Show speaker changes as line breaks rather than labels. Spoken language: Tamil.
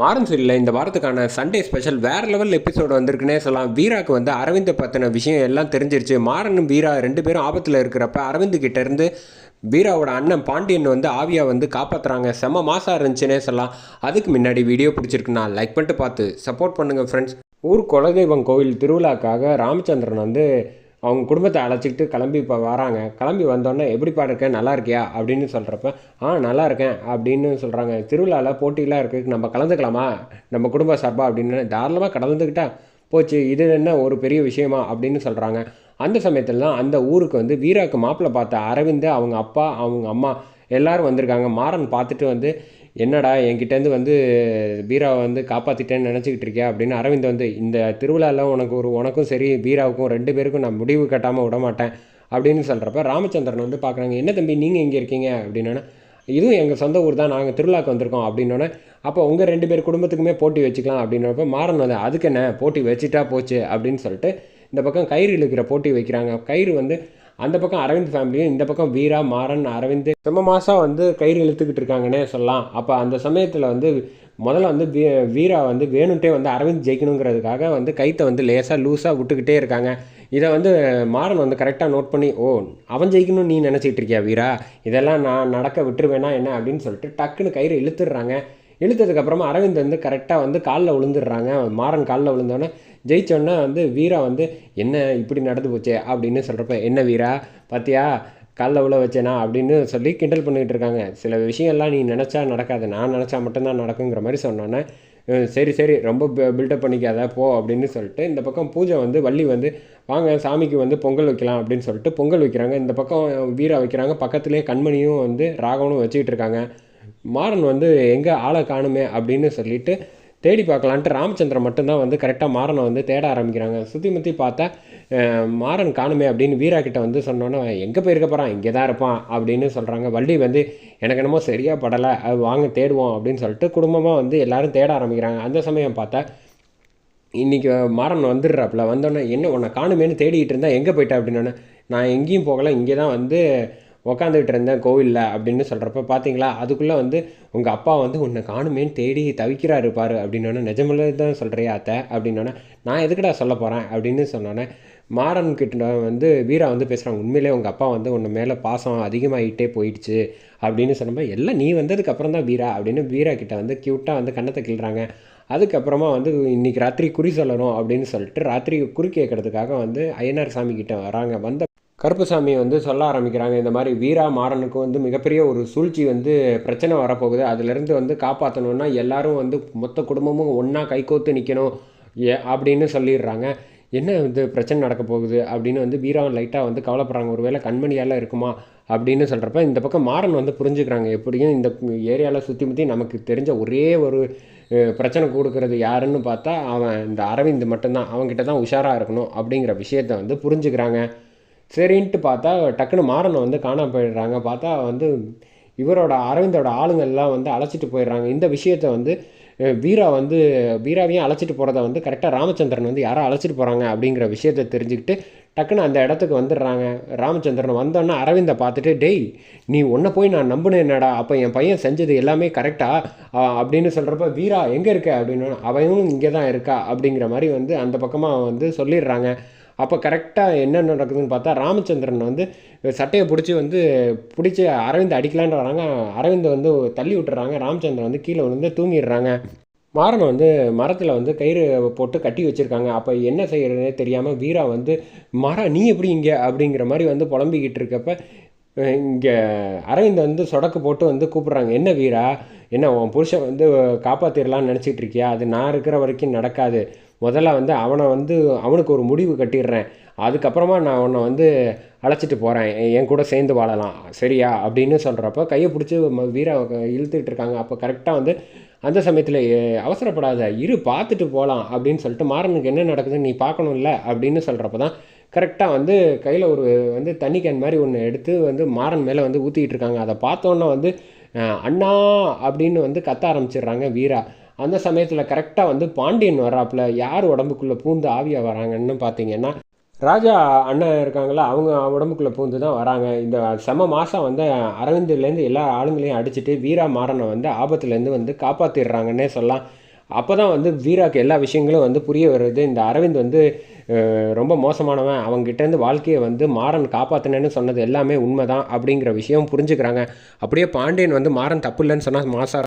மாறன் சீரியலில். இந்த வாரத்துக்கான சண்டே ஸ்பெஷல் வேறு லெவல் எபிசோடு வந்திருக்குன்னே சொல்லலாம். வீராக்கு வந்து அரவிந்தை பற்றின விஷயம் எல்லாம் தெரிஞ்சிருச்சு. மாறனும் வீரா ரெண்டு பேரும் ஆபத்தில் இருக்கிறப்ப அரவிந்த் கிட்டேருந்து வீராவோட அண்ணன் பாண்டியன் வந்து ஆவியா வந்து காப்பாற்றுறாங்க செம்ம மாசாக இருந்துச்சுன்னே சொல்லலாம். அதுக்கு முன்னாடி வீடியோ பிடிச்சிருக்குன்னா லைக் பண்ணிட்டு பார்த்து சப்போர்ட் பண்ணுங்கள் ஃப்ரெண்ட்ஸ் ஊர் குலதெய்வம் கோவில் திருவிழாக்காக ராமச்சந்திரன் வந்து அவங்க குடும்பத்தை அழைச்சிக்கிட்டு கிளம்பி இப்போ வராங்க. கிளம்பி வந்தோடனே எப்படிப்பா இருக்கேன் நல்லா இருக்கியா? அப்படின்னு சொல்கிறப்ப ஆ நல்லா இருக்கேன் அப்படின்னு சொல்கிறாங்க திருவிழாவில் போட்டிலாம் இருக்குது நம்ம கலந்துக்கலாமா? நம்ம குடும்ப சார்பா? அப்படின்னு தாராளமாக கலந்துக்கிட்டா போச்சு இது என்ன ஒரு பெரிய விஷயமா? அப்படின்னு சொல்கிறாங்க அந்த சமயத்தில் தான் அந்த ஊருக்கு வந்து வீராக்கு மாப்பிள்ளை பார்த்த அரவிந்த் அவங்க அப்பா அவங்க அம்மா எல்லாரும் வந்திருக்காங்க. மாறன் பார்த்துட்டு வந்து என்னடா என்கிட்டேருந்து வந்து பீராவை வந்து காப்பாற்றிட்டேன்னு நினச்சிக்கிட்டு இருக்கியா? அப்படின்னு அரவிந்த் வந்து இந்த திருவிழாவில் உனக்கு ஒரு உனக்கும் சரி பீராவுக்கும் ரெண்டு பேருக்கும் நான் முடிவு கட்டாமல் விட மாட்டேன் அப்படின்னு சொல்கிறப்ப ராமச்சந்திரன் வந்து பார்க்குறாங்க என்ன தம்பி நீங்கள் எங்கே இருக்கீங்க? அப்படின்னா இதுவும் எங்கள் சொந்த ஊர் தான் நாங்கள் திருவிழாக்கு வந்திருக்கோம் அப்படின்னோடனே அப்போ உங்கள் ரெண்டு பேர் குடும்பத்துக்குமே போட்டி வச்சுக்கலாம் அப்படின்றப்ப மாறன் வந்து அதுக்கு என்ன? போட்டி வச்சுட்டா போச்சு அப்படின்னு சொல்லிட்டு இந்த பக்கம் கயிறு இழுக்கிற போட்டி வைக்கிறாங்க. கயிறு வந்து அந்த பக்கம் அரவிந்த் ஃபேமிலியும் இந்த பக்கம் வீரா மாறன் அரவிந்த் ரொம்ப மாதம் வந்து கயிறு இழுத்துக்கிட்டு இருக்காங்கன்னே சொல்லலாம். அப்போ அந்த சமயத்தில் வந்து முதல்ல வந்து வீ வீரா வந்து வேணுன்ட்டே வந்து அரவிந்த் ஜெயிக்கணுங்கிறதுக்காக வந்து கைத்தை வந்து லேசாக லூஸாக விட்டுக்கிட்டே இருக்காங்க. இதை வந்து மாறன் வந்து கரெக்டாக நோட் பண்ணி ஓ அவன் ஜெயிக்கணும்னு நீ நினச்சிட்டு இருக்கியா வீரா? இதெல்லாம் நான் நடக்க விட்டுருவேனா என்ன? அப்படின்னு சொல்லிட்டு டக்குன்னு கயிறு இழுத்துடுறாங்க. இழுத்ததுக்கப்புறமா அரவிந்த் வந்து கரெக்டாக வந்து காலில் விழுந்துடுறாங்க. மாறன் காலில் விழுந்தோடனே ஜெயிச்சோன்னே வந்து வீரா வந்து என்ன இப்படி நடந்து போச்சே? அப்படின்னு சொல்கிறப்ப என்ன வீரா பார்த்தியா காலில் உள்ள வச்சேனா? அப்படின்னு சொல்லி கிண்டல் பண்ணிகிட்டு இருக்காங்க. சில விஷயம்லாம் நீ நினச்சா நடக்காது. நான் நினச்சா மட்டும்தான் நடக்குங்கிற மாதிரி சொன்னோன்னே சரி சரி ரொம்ப பில்டப் பண்ணிக்காத போ அப்படின்னு சொல்லிட்டு இந்த பக்கம் பூஜை வந்து வள்ளி வந்து வாங்க சாமிக்கு வந்து பொங்கல் வைக்கலாம் அப்படின்னு சொல்லிட்டு பொங்கல் வைக்கிறாங்க. இந்த பக்கம் வீரா வைக்கிறாங்க. பக்கத்துலேயே கண்மணியும் வந்து ராகவனும் வச்சுக்கிட்டு இருக்காங்க. மாறன் வந்து எங்கே ஆளை காணுமே? அப்படின்னு சொல்லிட்டு தேடி பார்க்கலான்ட்டு ராமச்சந்திரன் மட்டும்தான் வந்து கரெக்டாக மாறனை வந்து தேட ஆரம்பிக்கிறாங்க. சுற்றி முற்றி பார்த்தா மாறன் காணுமே அப்படின்னு வீரா கிட்ட வந்து சொன்னோன்னே எங்கே போயிருக்க போகிறான் இங்கே தான் இருப்பான் அப்படின்னு சொல்கிறாங்க வள்ளி வந்து எனக்கு என்னமோ சரியாக படலை. அது வாங்க தேடுவோம் அப்படின்னு சொல்லிட்டு குடும்பமாக வந்து எல்லாரும் தேட ஆரம்பிக்கிறாங்க. அந்த சமயம் பார்த்தா இன்றைக்கி மாறன் வந்துடுறாப்புல. வந்தோடனே என்ன உன்னை காணுமேன்னு தேடிக்கிட்டு இருந்தால் எங்கே போயிட்ட? அப்படின்னோடனே நான் எங்கேயும் போகலை. இங்கே தான் வந்து உக்காந்துக்கிட்டு இருந்தேன் கோவிலில் அப்படின்னு சொல்கிறப்ப பார்த்தீங்களா அதுக்குள்ளே வந்து உங்கள் அப்பா வந்து உன்னை காணுமேன்னு தேடி தவிக்கிறாரு பாரு அப்படின்னோடனே நிஜமில்ல தான் சொல்கிறியா அத்தை? அப்படின்னோடனே நான் எதுக்குடா சொல்ல போகிறேன் அப்படின்னு சொன்னோன்னே மாறன் கிட்ட வந்து வீரா வந்து பேசுகிறாங்க உண்மையிலே உங்கள் அப்பா வந்து உன்னை மேலே பாசம் அதிகமாகிட்டே போயிடுச்சு. அப்படின்னு சொன்னப்ப எல்லாம் நீ வந்ததுக்கு அப்புறம் தான் வீரா? அப்படின்னு வீரா கிட்ட வந்து க்யூட்டாக வந்து கண்ணத்தை கிள்றாங்க. அதுக்கப்புறமா வந்து இன்னைக்கு ராத்திரி குறி சொல்லணும் அப்படின்னு சொல்லிட்டு ராத்திரி குறி கேட்கறதுக்காக வந்து ஐயனார் சாமி கிட்ட வராங்க. வந்த கருப்புசாமி வந்து சொல்ல ஆரம்பிக்கிறாங்க இந்த மாதிரி வீரா மாறனுக்கு வந்து மிகப்பெரிய ஒரு சூழ்ச்சி வந்து பிரச்சனை வரப்போகுது. அதுலேருந்து வந்து காப்பாற்றணுன்னா எல்லாரும் வந்து மொத்த குடும்பமும் ஒன்றா கைகோத்து நிற்கணும் ஏ அப்படின்னு சொல்லிடுறாங்க. என்ன வந்து பிரச்சனை நடக்க போகுது அப்படின்னு வந்து வீரா லைட்டாக வந்து கவலைப்படுறாங்க. ஒருவேளை கண்மணியால் இருக்குமா அப்படின்னு சொல்கிறப்ப இந்த பக்கம் மாறன் வந்து புரிஞ்சுக்கிறாங்க. எப்படியும் இந்த ஏரியாவில் சுற்றி முற்றி நமக்கு தெரிஞ்ச ஒரே ஒரு பிரச்சனை கொடுக்கறது யாருன்னு பார்த்தா அவன் இந்த அரவிந்த் மட்டும்தான். அவங்ககிட்ட தான் உஷாராக இருக்கணும் அப்படிங்கிற விஷயத்த வந்து புரிஞ்சுக்கிறாங்க. சரின்ட்டு பார்த்தா டக்குன்னு மாறனை வந்து காணாம போயிடுறாங்க. பார்த்தா வந்து இவரோட அரவிந்தோட ஆளுங்கள்லாம் வந்து அழைச்சிட்டு போயிடுறாங்க. இந்த விஷயத்த வந்து வீரா வந்து வீராவையும் அழைச்சிட்டு போகிறத வந்து கரெக்டாக ராமச்சந்திரன் வந்து யாரோ அழைச்சிட்டு போகிறாங்க அப்படிங்கிற விஷயத்த தெரிஞ்சுக்கிட்டு டக்குன்னு அந்த இடத்துக்கு வந்துடுறாங்க. ராமச்சந்திரன் வந்தோன்னே அரவிந்தை பார்த்துட்டு டெய் நீ உன்னை போய் நான் நம்பினேன் என்னடா அப்போ என் பையன் செஞ்சது எல்லாமே கரெக்டாக அப்படின்னு சொல்கிறப்ப வீரா எங்கே இருக்க? அப்படின்னு அவனும் இங்கே தான் இருக்கா? அப்படிங்கிற மாதிரி வந்து அந்த பக்கமாக வந்து சொல்லிடுறாங்க. அப்போ கரெக்டாக என்ன நடக்குதுன்னு பார்த்தா ராமச்சந்திரன் வந்து சட்டையை பிடிச்சி வந்து பிடிச்சி அரவிந்த் அடிக்கலான்னு வராங்க அரவிந்த் வந்து தள்ளி விட்டுறாங்க. ராமச்சந்திரன் வந்து கீழே விழுந்து தூங்கிடுறாங்க. மாறன் வந்து மரத்தில் வந்து கயிறு போட்டு கட்டி வச்சுருக்காங்க. அப்போ என்ன செய்கிறதுனே தெரியாமல் வீரா வந்து மரம் நீ எப்படி இங்கே? அப்படிங்கிற மாதிரி வந்து புலம்பிக்கிட்டு இருக்கப்ப இங்கே அரவிந்த் வந்து சொடக்கு போட்டு வந்து கூப்பிட்றாங்க. என்ன வீரா? என்ன உன் புருஷன் வந்து காப்பாற்றிடலான்னு நினச்சிட்டு இருக்கியா? அது நான் இருக்கிற வரைக்கும் நடக்காது. முதல்ல வந்து அவனை வந்து அவனுக்கு ஒரு முடிவு கட்டிடுறேன். அதுக்கப்புறமா நான் உன்னை வந்து அழைச்சிட்டு போகிறேன் என் கூட சேர்ந்து வாழலாம். சரியா? அப்படின்னு சொல்கிறப்ப கையை பிடிச்சி வீரா இழுத்துக்கிட்டு இருக்காங்க. அப்போ கரெக்டாக வந்து அந்த சமயத்தில் அவசரப்படாத. இரு பார்த்துட்டு போகலாம் அப்படின்னு சொல்லிட்டு மாறனுக்கு என்ன நடக்குதுன்னு நீ பார்க்கணும்ல. அப்படின்னு சொல்கிறப்ப தான் கரெக்டாக வந்து கையில் ஒரு வந்து தண்ணி கேன் மாதிரி ஒன்று எடுத்து வந்து மாறன் மேலே வந்து ஊற்றிக்கிட்டு இருக்காங்க. அதை பார்த்தோன்னே வந்து அண்ணா! அப்படின்னு வந்து கத்த ஆரம்பிச்சிடுறாங்க வீரா. அந்த சமயத்தில் கரெக்டாக வந்து பாண்டியன் வர்றாப்புல. யார் உடம்புக்குள்ளே பூந்து ஆவியாக வராங்கன்னு பார்த்தீங்கன்னா ராஜா அண்ணன் இருக்காங்களா அவங்க உடம்புக்குள்ளே பூந்து தான் வராங்க. இந்த செம மாதம் வந்து அரவிந்த்லேருந்து எல்லா ஆளுங்களையும் அடிச்சுட்டு வீரா மாறனை வந்து ஆபத்துலேருந்து வந்து காப்பாற்றிடுறாங்கன்னே சொல்லலாம். அப்போ தான் வந்து வீராக்கு எல்லா விஷயங்களும் வந்து புரிய வருது. இந்த அரவிந்த் வந்து ரொம்ப மோசமானவன். அவங்ககிட்டேருந்து வாழ்க்கையை வந்து மாறன் காப்பாற்றினேன்னு சொன்னது எல்லாமே உண்மை தான் அப்படிங்கிற விஷயம் புரிஞ்சுக்கிறாங்க. அப்படியே பாண்டியன் வந்து மாறன் தப்பு இல்லைன்னு சொன்னால் மாசா